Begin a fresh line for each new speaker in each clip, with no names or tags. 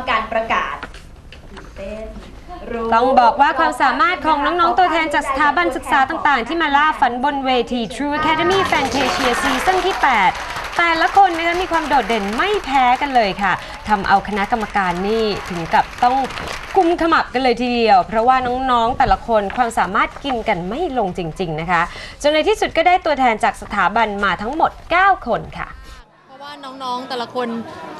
ำการประกาศเต้นรู้
ต้องบอกว่าความสามารถของน้องๆ ตัวแทนจากสถาบันศึกษาต่างๆ ที่มาล่าฝันบนเวที True Academy Fantasia ซีซั่นที่ 8 แต่ละคนนะคะมีความโดดเด่นไม่แพ้กันเลยค่ะทำเอาคณะกรรมการนี่ถึงกับต้องกุมขมับกันเลยทีเดียว เพราะว่าน้องๆ แต่ละคนความสามารถกินกันไม่ลงจริง ๆ นะคะ จนในที่สุดก็ได้ตัวแทนจากสถาบันมาทั้งหมด 9 คนค่ะ
ว่าน้องๆแต่ละคน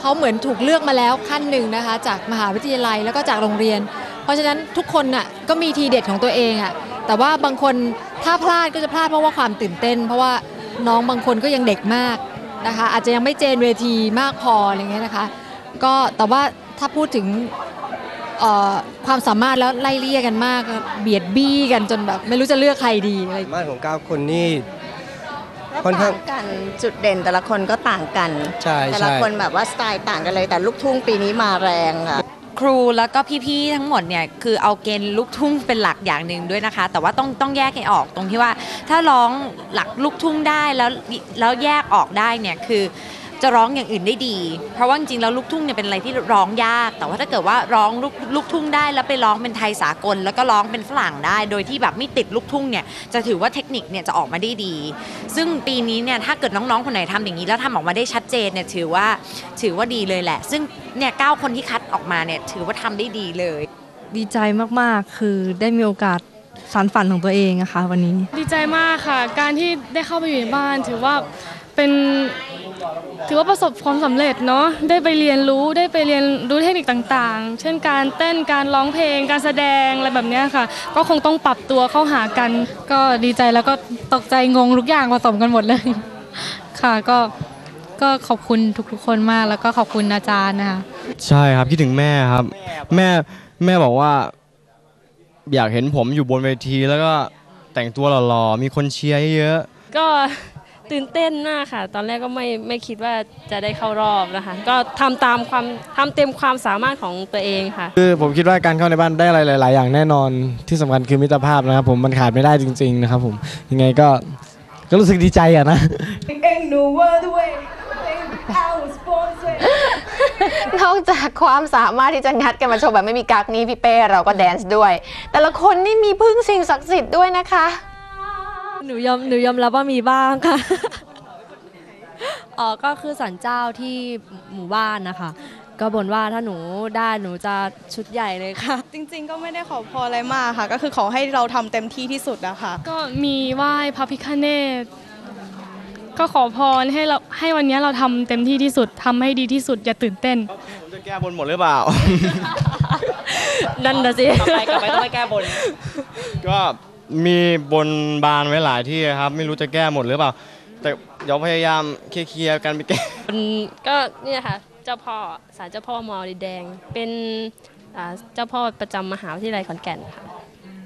เขาเหมือนถูกเลือกมาแล้วขั้นหนึ่งนะคะ จากมหาวิทยาลัยแล้วก็จากโรงเรียน เพราะฉะนั้นทุกคนน่ะก็มีทีเด็ดของตัวเองอะแต่ว่าบางคนถ้าพลาดก็จะพลาดเพราะว่าความตื่นเต้น เพราะว่าน้องบางคนก็ยังเด็กมากนะคะ อาจจะยังไม่เจนเวทีมากพออะไรเงี้ยนะคะ ก็แต่ว่าถ้าพูดถึงความสามารถแล้วไล่เลี่ยกันมาก เบียดบี้กันจนแบบไม่รู้จะเลือกใครดีอะไร
สามารถของ9คนนี่ ค่อนข้าง
ต่าง กันจุดเด่นแต่ละคนก็ต่างกัน
ใช่
แต่ละ
ใช่
คนแบบว่าสไตล์ต่างกันเลยแต่ลูกทุ่งปีนี้มาแรงค่ะ
ครูแล้วก็พี่ๆทั้งหมดเนี่ยคือเอาเกณฑ์ลูกทุ่งเป็นหลักอย่างหนึ่งด้วยนะคะ แต่ว่าต้องต้องแยกให้ออกตรงที่ว่า ถ้าร้องหลักลูกทุ่งได้แล้วแล้วแยกออกได้เนี่ยคือ จะร้องอย่างอื่นได้ดี เพราะว่าจริงๆแล้วลูกทุ่งเนี่ยเป็นอะไรที่ร้องยาก แต่ว่าถ้าเกิดว่าร้องลูกลูกทุ่งได้แล้วไปร้องเป็นไทยสากล แล้วก็ร้องเป็นฝรั่งได้ โดยที่แบบไม่ติดลูกทุ่งเนี่ยจะถือว่าเทคนิคเนี่ยจะออกมาได้ดี ซึ่งปีนี้เนี่ยถ้าเกิดน้องๆคนไหนทำอย่างนี้แล้วทำออกมาได้ชัดเจนเนี่ยถือว่าถือว่าดีเลยแหละ ซึ่งเนี่ยเก้าคนที่คัดออกมาเนี่ยถือว่าทำได้ดีเลย
ดีใจมากๆคือได้มีโอกาสสานฝันของตัวเองอะค่ะวันนี้
ดีใจมากค่ะ การที่ได้เข้าไปอยู่ในบ้านถือว่าเป็น ถือว่าประสบความสำเร็จเนาะได้ไปเรียนรู้ได้ไปเรียนรู้เทคนิคต่างๆ เช่นการเต้นการร้องเพลง การแสดงอะไรแบบเนี้ยค่ะ ก็คงต้องปรับตัวเข้าหากัน ก็ดีใจแล้วก็ตกใจงงทุกอย่างผสมกันหมดเลยค่ะก็ก็ขอบคุณทุกๆคนมากแล้วก็ขอบคุณอาจารย์นะคะ
ใช่ครับคิดถึงแม่ครับ แม่แม่บอกว่า อยากเห็นผมอยู่บนเวทีแล้วก็แต่งตัวหล่อๆมีคนเชียร์เยอะ
ก็ ตื่นเต้นมากค่ะ ตอนแรกก็ไม่ไม่คิดว่าจะได้เข้ารอบนะคะ ก็ทำตามความทำเต็มความสามารถของตัวเองค่ะ
คือผมคิดว่าการเข้าในบ้านได้อะไรหลาย ๆ อย่างแน่นอนที่สำคัญคือมิตรภาพนะครับผมมันขาดไม่ได้จริง ๆ นะครับผมยังไงก็ก็รู้สึกดีใจอะนะ
นอกจากความสามารถที่จะงัดกันมาโชว์แบบไม่มีกักนี้พี่เป้เราก็แดนซ์ด้วย แต่ละคนนี่มีพึ่งสิ่งศักดิ์สิทธิ์ด้วยนะคะ
หนูยอมหนูยอมรับว่ามีบ้างค่ะอ๋อก็คือสันเจ้าที่หมู่บ้านนะคะ ก็บนว่าถ้าหนูได้หนูจะชุดใหญ่เลยค่ะ
จริงๆ ก็ไม่ได้ขอพรอะไรมากค่ะ ก็คือขอให้เราทำเต็มที่ที่สุดอะค่ะ
ก็มีไหว้พระพิฆเนศก็ขอพรให้เราให้วันนี้เราทำเต็มที่ที่สุดทำให้ดีที่สุดอย่าตื่นเต้น
ผมจะแก้บนหมดหรือเปล่า
นั่นนะสิ
ต่อไปต่อไปต้องไปแก้บน
ก็ มีบนบานไว้หลายที่ครับ ไม่รู้จะแก้หมดหรือเปล่า แต่เดี๋ยวพยายามเคลียร์ๆกันไปแก้
ก็เนี่ยค่ะเจ้าพ่อศาลเจ้าพ่อมอดินแดง เป็นอ่าเจ้าพ่อประจำมหาวิทยาลัยขอนแก่นค่ะ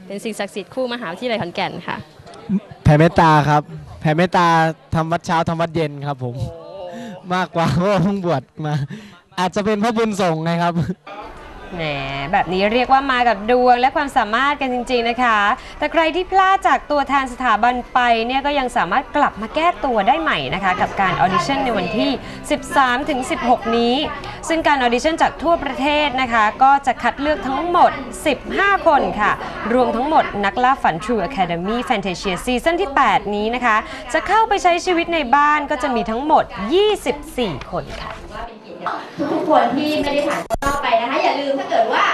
เป็นสิ่งศักดิ์สิทธิ์คู่มหาวิทยาลัยขอนแก่นค่ะ
แผ่เมตตาครับ แผ่เมตตาทำวัดเช้าทำวัดเย็นครับผม มากกว่าเพราะว่าเพิ่งบวชมา อาจจะเป็นเพราะบุญส่งนะครับ
แหมแบบนี้เรียกว่ามากับดวงและความสามารถกันจริง ๆนะคะ แต่ใครที่พลาดจากตัวแทนสถาบันไปเนี่ยก็ยังสามารถกลับมาแก้ตัวได้ใหม่นะคะ กับการออดิชั่นในวันที่ 13-16 นี้ ซึ่งการออดิชั่นจากทั่วประเทศนะคะ ก็จะคัดเลือกทั้งหมด 15 คนค่ะ รวมทั้งหมดนักล่าฝัน True Academy Fantasia ซีซั่นที่ 8 นี้นะคะ จะเข้าไปใช้ชีวิตในบ้านก็จะมีทั้งหมด 24 คนค่ะ
ทุกคนที่ไม่ได้ผ่านเข้ารอบไปนะคะ อย่าลืมถ้าเกิดว่า